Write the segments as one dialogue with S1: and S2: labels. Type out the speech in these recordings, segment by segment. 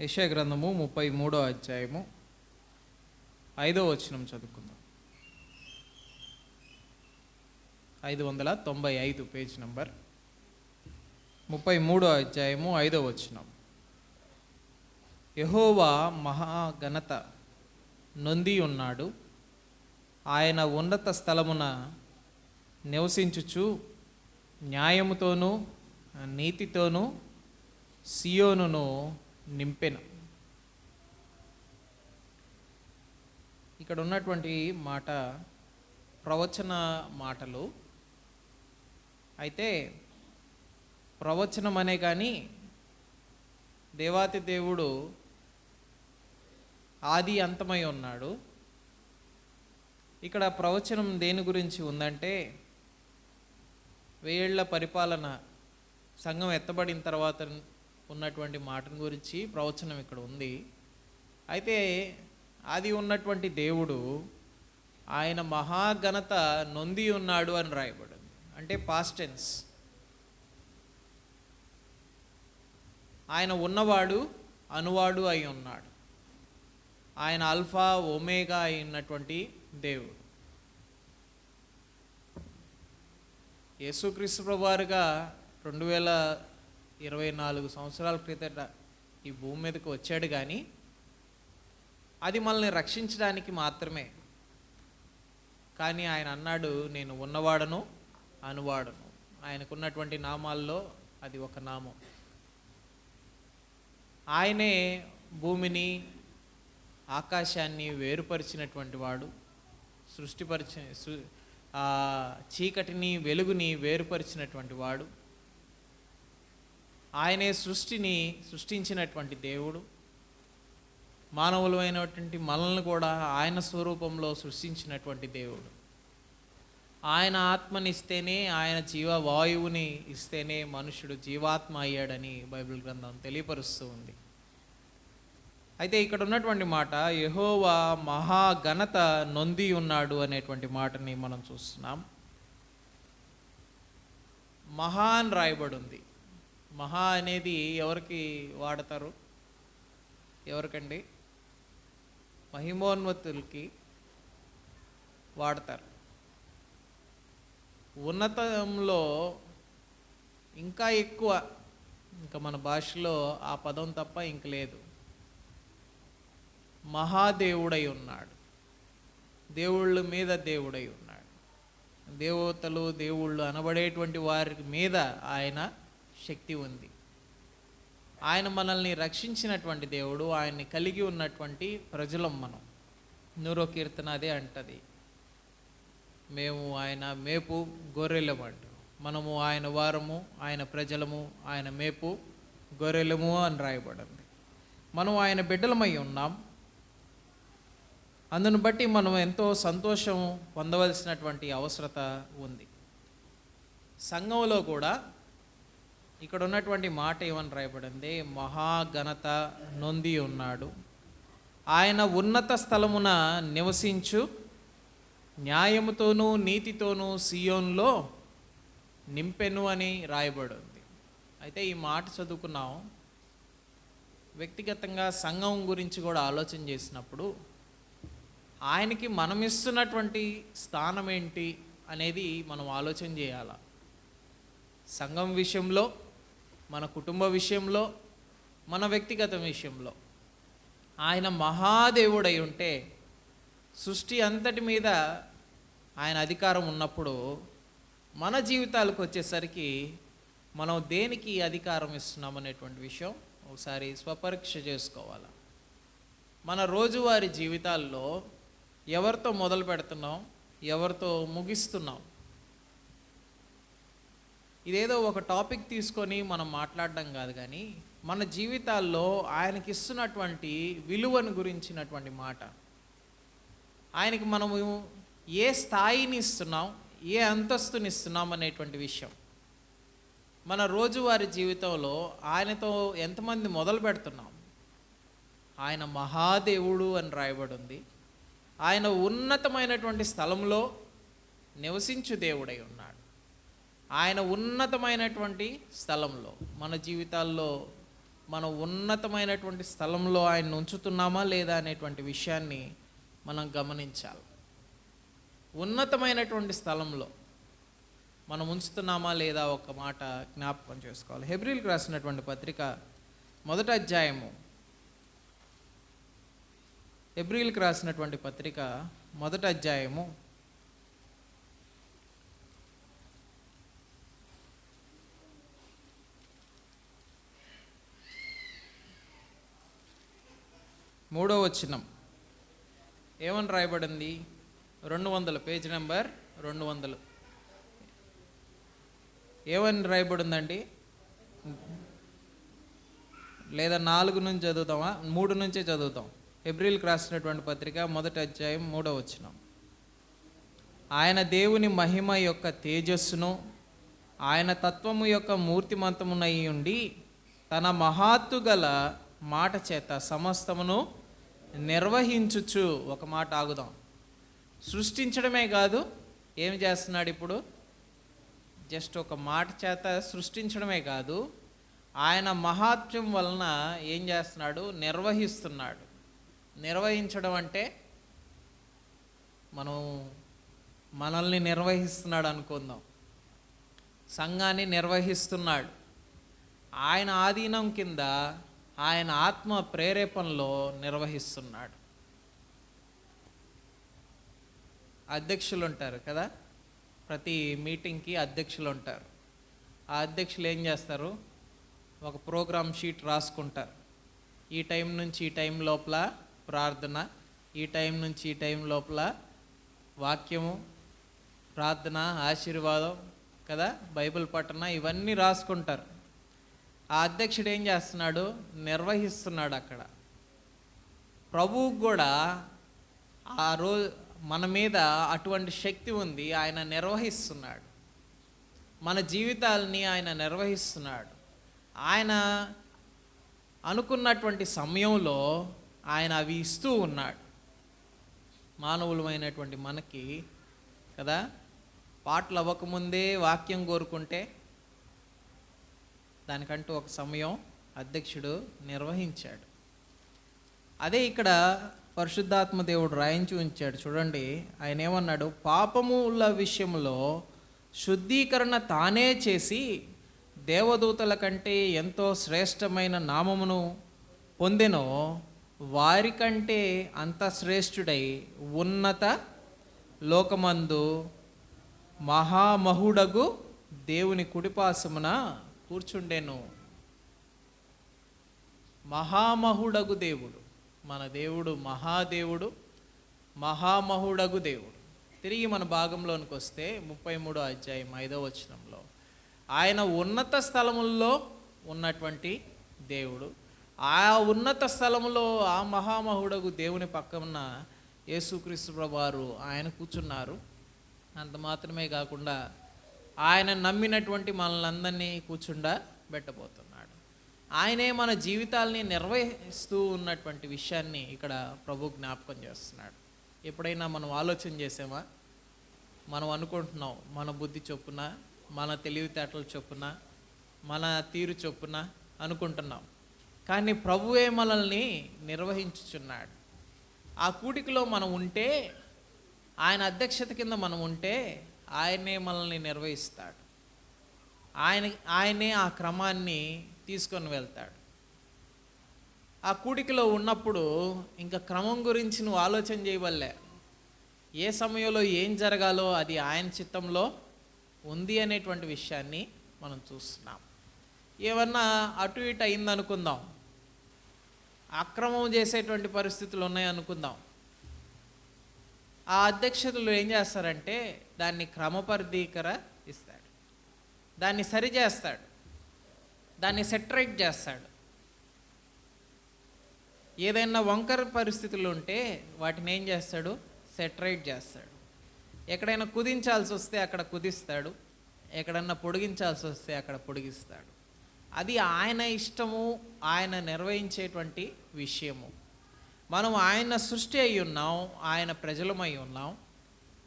S1: యశా గ్రంథము ముప్పై మూడో అధ్యాయము ఐదో వచనం చదువుకుందాం. ఐదు వందల తొంభై ఐదు పేజ్ నంబర్ ముప్పై మూడో అధ్యాయము ఐదో వచనం. యహోవా మహాఘనత నొంది ఉన్నాడు. ఆయన ఉన్నత స్థలమున నివసించుచు న్యాయముతోనూ నీతితోనూ సియోనును నింపెను. ఇక్కడ ఉన్నటువంటి మాట ప్రవచన మాటలు. అయితే ప్రవచనం అనే కానీ దేవాతి దేవుడు ఆది అంతమై ఉన్నాడు. ఇక్కడ ప్రవచనం దేని గురించి ఉందంటే వేళ్ళ పరిపాలన సంఘం ఎత్తబడిన తర్వాత ఉన్నటువంటి మాటను గురించి ప్రవచనం ఇక్కడ ఉంది. అయితే అది ఉన్నటువంటి దేవుడు ఆయన మహాఘనత నొంది ఉన్నాడు అని రాయబడింది. అంటే పాస్టెన్స్ ఆయన ఉన్నవాడు అనువాడు అయి ఉన్నాడు. ఆయన అల్ఫా ఒమేగా అయి ఉన్నటువంటి దేవుడు. యేసుక్రీస్తు ప్రభువారుగా రెండు వేల ఇరవై నాలుగు సంవత్సరాల క్రితట ఈ భూమి మీదకి వచ్చాడు కానీ అది మనల్ని రక్షించడానికి మాత్రమే. కానీ ఆయన అన్నాడు నేను ఉన్నవాడను అనువాడను. ఆయనకున్నటువంటి నామాల్లో అది ఒక నామం. ఆయనే భూమిని ఆకాశాన్ని వేరుపరిచినటువంటి వాడు. సృష్టిపరిచి చీకటిని వెలుగుని వేరుపరిచినటువంటి వాడు. ఆయనే సృష్టిని సృష్టించినటువంటి దేవుడు. మానవులమైనటువంటి మనల్ని కూడా ఆయన స్వరూపంలో సృష్టించినటువంటి దేవుడు. ఆయన ఆత్మనిస్తేనే ఆయన జీవ వాయువుని ఇస్తేనే మనుషుడు జీవాత్మ అయ్యాడని బైబిల్ గ్రంథం తెలియపరుస్తూ ఉంది. అయితే ఇక్కడ ఉన్నటువంటి మాట యహోవా మహాఘనత నొంది ఉన్నాడు అనేటువంటి మాటని మనం చూస్తున్నాం. మహాన్ రాయబడి ఉంది. మహా అనేది ఎవరికి వాడతారు? ఎవరికండి? మహిమోన్మతులకి వాడతారు. ఉన్నతంలో ఇంకా ఎక్కువ ఇంకా మన భాషలో ఆ పదం తప్ప ఇంక లేదు. మహాదేవుడై ఉన్నాడు. దేవుళ్ళ మీద దేవుడై ఉన్నాడు. దేవతలు దేవుళ్ళు అనబడేటువంటి వారి మీద ఆయన శక్తి ఉంది. ఆయన మనల్ని రక్షించినటువంటి దేవుడు ఆయన్ని కలిగి ఉన్నటువంటి ప్రజలం మనం. నూరో కీర్తన అదే అంటది. మేము ఆయన మేపు గొర్రెలమంటు. మనము ఆయన వారము ఆయన ప్రజలము ఆయన మేపు గొర్రెలము అని రాయబడింది. మనం ఆయన బిడ్డలమై ఉన్నాం. అందును బట్టి మనం ఎంతో సంతోషం పొందవలసినటువంటి అవసరత ఉంది. సంఘంలో కూడా ఇక్కడ ఉన్నటువంటి మాట ఏమని రాయబడింది? మహాఘనత నొంది ఉన్నాడు. ఆయన ఉన్నత స్థలమున నివసించు న్యాయముతోనూ నీతితోనూ సియోన్లో నింపెను అని రాయబడి ఉంది అయితే ఈ మాట చదువుకున్నాం. వ్యక్తిగతంగా సంఘం గురించి కూడా ఆలోచన చేసినప్పుడు ఆయనకి మనం ఇస్తున్నటువంటి స్థానం ఏంటి అనేది మనం ఆలోచన చేయాల. సంఘం విషయంలో మన కుటుంబ విషయంలో మన వ్యక్తిగత విషయంలో. ఆయన మహాదేవుడై ఉంటే సృష్టి అంతటి మీద ఆయన అధికారం ఉన్నప్పుడు మన జీవితాలకు వచ్చేసరికి మనం దేనికి అధికారం ఇస్తున్నాం అనేటువంటి విషయం ఒకసారి స్వపరీక్ష చేసుకోవాలి. మన రోజువారి జీవితాల్లో ఎవరితో మొదలు పెడుతున్నాం ఎవరితో ముగిస్తున్నాం ఇదేదో ఒక టాపిక్ తీసుకొని మనం మాట్లాడడం కాదు కానీ మన జీవితాల్లో ఆయనకి ఇస్తున్నటువంటి విలువను గురించినటువంటి మాట. ఆయనకి మనము ఏ స్థాయిని ఇస్తున్నాం ఏ అంతస్తుని ఇస్తున్నాం అనేటువంటి విషయం. మన రోజువారి జీవితంలో ఆయనతో ఎంతమంది మొదలు పెడుతున్నాం? ఆయన మహాదేవుడు అని రాయబడి ఉంది ఆయన ఉన్నతమైనటువంటి స్థలంలో నివసించు దేవుడై ఉన్నాడు. ఆయన ఉన్నతమైనటువంటి స్థలంలో మన జీవితాల్లో మనం ఉన్నతమైనటువంటి స్థలంలో ఆయన ఉంచుతున్నామా లేదా అనేటువంటి విషయాన్ని మనం గమనించాలి. ఉన్నతమైనటువంటి స్థలంలో మనం ఉంచుతున్నామా లేదా ఒక మాట జ్ఞాపకం చేసుకోవాలి. హెబ్రిల్కి రాసినటువంటి పత్రిక మొదటి అధ్యాయము. హెబ్రిల్కి రాసినటువంటి పత్రిక మొదటి అధ్యాయము. మూడో వచనం. ఏమని రాయబడింది? రెండు వందల. పేజ్ నెంబర్ రెండు వందలు. ఏమని రాయబడిందండి? లేదా నాలుగు నుంచి చదువుతామా? మూడు నుంచే చదువుతాం. ఏప్రిల్కి రాసినటువంటి పత్రిక మొదటి అధ్యాయం మూడో వచ్చినం ఆయన దేవుని మహిమ యొక్క తేజస్సును ఆయన తత్వము యొక్క మూర్తిమంతమునై ఉండి తన మహాత్తు గల మాట చేత సమస్తమును నిర్వహించుచు ఒక మాట ఆగుదాం. సృష్టించడమే కాదు ఏం చేస్తున్నాడు ఇప్పుడు? జస్ట్ ఒక మాట చేత సృష్టించడమే కాదు ఆయన మహాత్మ్యం వలన ఏం చేస్తున్నాడు? నిర్వహిస్తున్నాడు. నిర్వహించడం అంటే మనం మనల్ని నిర్వహిస్తున్నాడు అనుకుందాం. సంఘాన్ని నిర్వహిస్తున్నాడు. ఆయన ఆధీనం కింద ఆయన ఆత్మ ప్రేరేపణలో నిర్వహిస్తున్నాడు. అధ్యక్షులు ఉంటారు కదా? ప్రతి మీటింగ్కి అధ్యక్షులు ఉంటారు. ఆ అధ్యక్షులు ఏం చేస్తారు? ఒక ప్రోగ్రామ్ షీట్ రాసుకుంటారు. ఈ టైం నుంచి ఈ టైం లోపల ప్రార్థన ఈ టైం నుంచి ఈ టైం లోపల వాక్యము ప్రార్థన ఆశీర్వాదం కదా? బైబిల్ పఠన ఇవన్నీ రాసుకుంటారు. ఆ అధ్యక్షుడు ఏం చేస్తున్నాడు? నిర్వహిస్తున్నాడు అక్కడ. ప్రభువుకు కూడా ఆ రోజు మన మీద అటువంటి శక్తి ఉంది ఆయన నిర్వహిస్తున్నాడు. మన జీవితాలని ఆయన నిర్వహిస్తున్నాడు. ఆయన అనుకున్నటువంటి సమయంలో ఆయన అవి ఇస్తూ ఉన్నాడు. మానవులమైనటువంటి మనకి కదా? పాటలు అవ్వకముందే వాక్యం కోరుకుంటే దానికంటూ ఒక సమయం అధ్యక్షుడు నిర్వహించాడు. అదే ఇక్కడ పరిశుద్ధాత్మ దేవుడు రాయించి ఉంచాడు. చూడండి ఆయన ఏమన్నాడు? పాపముల విషయంలో శుద్ధీకరణ తానే చేసి దేవదూతల కంటే ఎంతో శ్రేష్టమైన నామమును పొందెనో వారికంటే అంత శ్రేష్ఠుడై ఉన్నత లోకమందు మహామహుడగు దేవుని కుడిపాసమున కూర్చుండెను. మహామహుడగు దేవుడు. మన దేవుడు మహాదేవుడు మహామహుడగు దేవుడు. తిరిగి మన భాగంలోనికి వస్తే ముప్పై మూడో అధ్యాయం ఐదో వచనంలో. ఆయన ఉన్నత స్థలముల్లో ఉన్నటువంటి దేవుడు. ఆ ఉన్నత స్థలములో ఆ మహామహుడగు దేవుని పక్కన యేసుక్రీస్తు ప్రభువారు ఆయన కూర్చున్నారు. అంత మాత్రమే కాకుండా ఆయన నమ్మినటువంటి మనల్ని కూర్చుండా పెట్టబోతున్నాడు. ఆయనే మన జీవితాల్ని నిర్వహిస్తూ ఉన్నటువంటి విషయాన్ని ఇక్కడ ప్రభు జ్ఞాపకం చేస్తున్నాడు. ఎప్పుడైనా మనం ఆలోచన చేసామా? మనం అనుకుంటున్నాం మన బుద్ధి చొప్పున మన తెలివితేటల చొప్పున మన తీరు చొప్పున అనుకుంటున్నాం. కానీ ప్రభువే మనల్ని నిర్వహించుచున్నాడు. ఆ కూటికలో మనం ఉంటే ఆయన అధ్యక్షత కింద మనం ఉంటే ఆయనే మనల్ని నిర్వహిస్తాడు. ఆయన ఆయనే ఆ క్రమాన్ని తీసుకొని వెళ్తాడు. ఆ కూడికలో ఉన్నప్పుడు ఇంకా క్రమం గురించి నువ్వు ఆలోచన చేయవల్లే ఏ సమయంలో ఏం జరగాలో అది ఆయన చిత్తంలో ఉంది అనేటువంటి విషయాన్ని మనం చూస్తున్నాం. ఏమన్నా అటు ఇటు అయిందనుకుందాం. అక్రమం చేసేటువంటి పరిస్థితులు ఉన్నాయనుకుందాం. ఆ అధ్యక్షులు ఏం చేస్తారంటే దాన్ని క్రమపరిధీకర ఇస్తాడు. దాన్ని సరిచేస్తాడు దాన్ని సెటరేట్ చేస్తాడు. ఏదైనా వంకర పరిస్థితులు ఉంటే వాటిని ఏం చేస్తాడు? సెటరేట్ చేస్తాడు. ఎక్కడైనా కుదించాల్సి వస్తే అక్కడ కుదిస్తాడు. ఎక్కడన్నా పొడిగించాల్సి వస్తే అక్కడ పొడిగిస్తాడు. అది ఆయన ఇష్టము ఆయన నిర్వహించేటువంటి విషయము. మనం ఆయన సృష్టి అయి ఉన్నాం ఆయన ప్రజలమై ఉన్నాం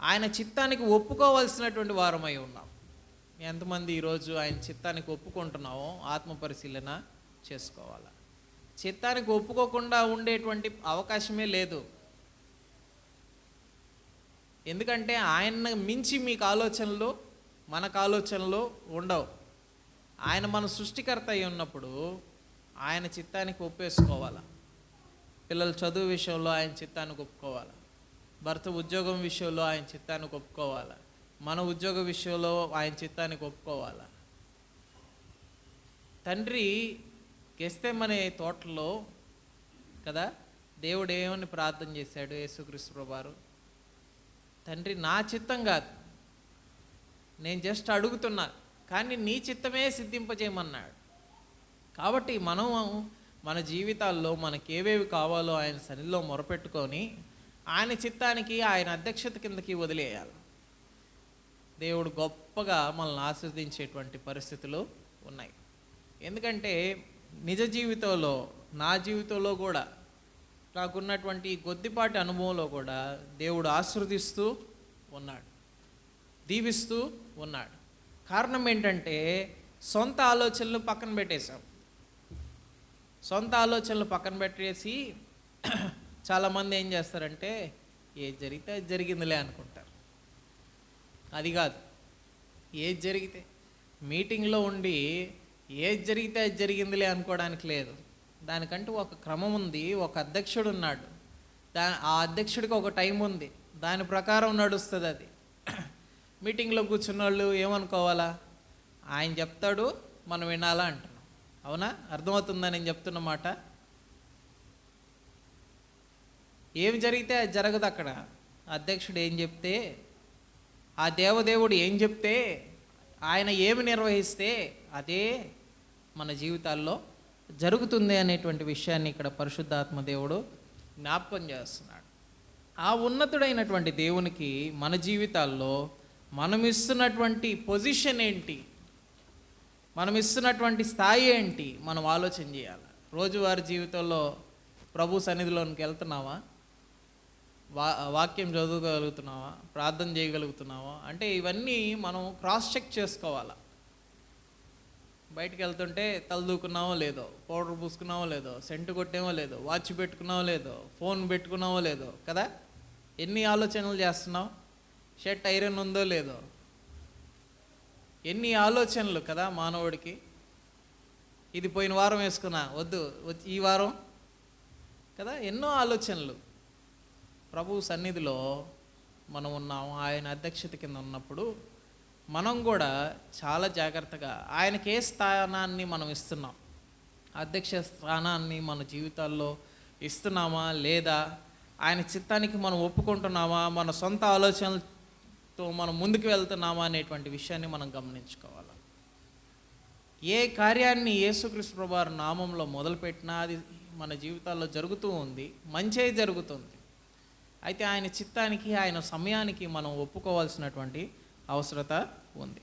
S1: ఆయన చిత్తానికి ఒప్పుకోవలసినటువంటి వారమై ఉన్నాం. ఎంతమంది ఈరోజు ఆయన చిత్తానికి ఒప్పుకుంటున్నామో ఆత్మ పరిశీలన చేసుకోవాలి? చిత్తానికి ఒప్పుకోకుండా ఉండేటువంటి అవకాశమే లేదు. ఎందుకంటే ఆయన మించి మీకు ఆలోచనలు మనకు ఆలోచనలు ఉండవు. ఆయన మన సృష్టికర్త అయి ఉన్నప్పుడు ఆయన చిత్తానికి ఒప్పేసుకోవాలి? పిల్లల చదువు విషయంలో ఆయన చిత్తాన్ని ఒప్పుకోవాలి? భర్త ఉద్యోగం విషయంలో ఆయన చిత్తాన్ని ఒప్పుకోవాలి? మన ఉద్యోగ విషయంలో ఆయన చిత్తానికి ఒప్పుకోవాలి? తండ్రి గెస్తేమనే తోటలో కదా దేవుడు ఏమని ప్రార్థన చేశాడు యేసుక్రీస్తు ప్రభారు తండ్రి నా చిత్తం కాదు. నేను జస్ట్ అడుగుతున్నా కానీ నీ చిత్తమే సిద్ధింపజేయమన్నాడు. కాబట్టి మనం మన జీవితాల్లో మనకేవేవి కావాలో ఆయన సన్నిధిలో మొరపెట్టుకొని ఆయన చిత్తానికి ఆయన అధ్యక్షత కిందకి వదిలేయాలి. దేవుడు గొప్పగా మనల్ని ఆస్వాదించేటువంటి పరిస్థితులు ఉన్నాయి. ఎందుకంటే నిజ జీవితంలో నా జీవితంలో కూడా నాకున్నటువంటి కొద్దిపాటి అనుభవంలో కూడా దేవుడు ఆశీర్దిస్తూ ఉన్నాడు. దీవిస్తూ ఉన్నాడు. కారణం ఏంటంటే సొంత ఆలోచనలు పక్కన పెట్టేశాం. సొంత ఆలోచనలు పక్కన పెట్టేసి చాలామంది ఏం చేస్తారంటే ఏది జరిగితే అది జరిగిందిలే అనుకుంటారు. అది కాదు. ఏది జరిగితే మీటింగ్లో ఉండి ఏది జరిగితే అది జరిగిందిలే అనుకోవడానికి లేదు. దానికంటూ ఒక క్రమం ఉంది. ఒక అధ్యక్షుడు ఉన్నాడు. దా ఆ అధ్యక్షుడికి ఒక టైం ఉంది. దాని ప్రకారం నడుస్తుంది అది. మీటింగ్లో కూర్చున్న వాళ్ళు ఏమనుకోవాలా? ఆయన చెప్తాడు మనం వినాలా అంటారు. అవునా? అర్థమవుతుందా నేను చెప్తున్న మాట? ఏమి జరిగితే అది జరగదు అక్కడ. అధ్యక్షుడు ఏం చెప్తే ఆ దేవదేవుడు ఏం చెప్తే ఆయన ఏమి నిర్వహిస్తే అదే మన జీవితాల్లో జరుగుతుంది అనేటువంటి విషయాన్ని ఇక్కడ పరిశుద్ధాత్మ దేవుడు జ్ఞాపకం చేస్తున్నాడు. ఆ ఉన్నతుడైనటువంటి దేవునికి మన జీవితాల్లో మనం ఇస్తున్నటువంటి పొజిషన్ ఏంటి? మనం ఇస్తున్నటువంటి స్థాయి ఏంటి మనం ఆలోచన చేయాలి. రోజువారి జీవితంలో ప్రభు సన్నిధిలోనికి వెళ్తున్నావా? వా వాక్యం చదువుకోగలుగుతున్నావా? ప్రార్థన చేయగలుగుతున్నావా? అంటే ఇవన్నీ మనం క్రాస్ చెక్ చేసుకోవాలా. బయటికి వెళ్తుంటే తలదూకున్నావో లేదో పౌడర్ పూసుకున్నావో లేదో సెంటు కొట్టేమో లేదో వాచ్ పెట్టుకున్నావో లేదో ఫోన్ పెట్టుకున్నావో లేదో కదా? ఎన్ని ఆలోచనలు చేస్తున్నావు? షర్ట్ ఐరన్ ఉందో లేదో ఎన్ని ఆలోచనలు కదా మానవుడికి? ఇది పోయిన వారం వేసుకున్నా వద్దు వచ్చి ఈ వారం కదా ఎన్నో ఆలోచనలు. ప్రభు సన్నిధిలో మనం ఉన్నాం ఆయన అధ్యక్షత కింద ఉన్నప్పుడు మనం కూడా చాలా జాగ్రత్తగా ఆయనకి ఏ స్థానాన్ని మనం ఇస్తున్నాం. అధ్యక్ష స్థానాన్ని మన జీవితాల్లో ఇస్తున్నామా లేదా? ఆయన చిత్తానికి మనం ఒప్పుకుంటున్నామా? మన సొంత ఆలోచనలు తో మనం ముందుకు వెళ్తున్నామా అనేటువంటి విషయాన్ని మనం గమనించుకోవాలి. ఏ కార్యాన్ని యేసుక్రీస్తు ప్రభువారి నామంలో మొదలుపెట్టినా అది మన జీవితాల్లో జరుగుతూ ఉంది. మంచే జరుగుతుంది. అయితే ఆయన చిత్తానికి ఆయన సమయానికి మనం ఒప్పుకోవాల్సినటువంటి అవసరత ఉంది.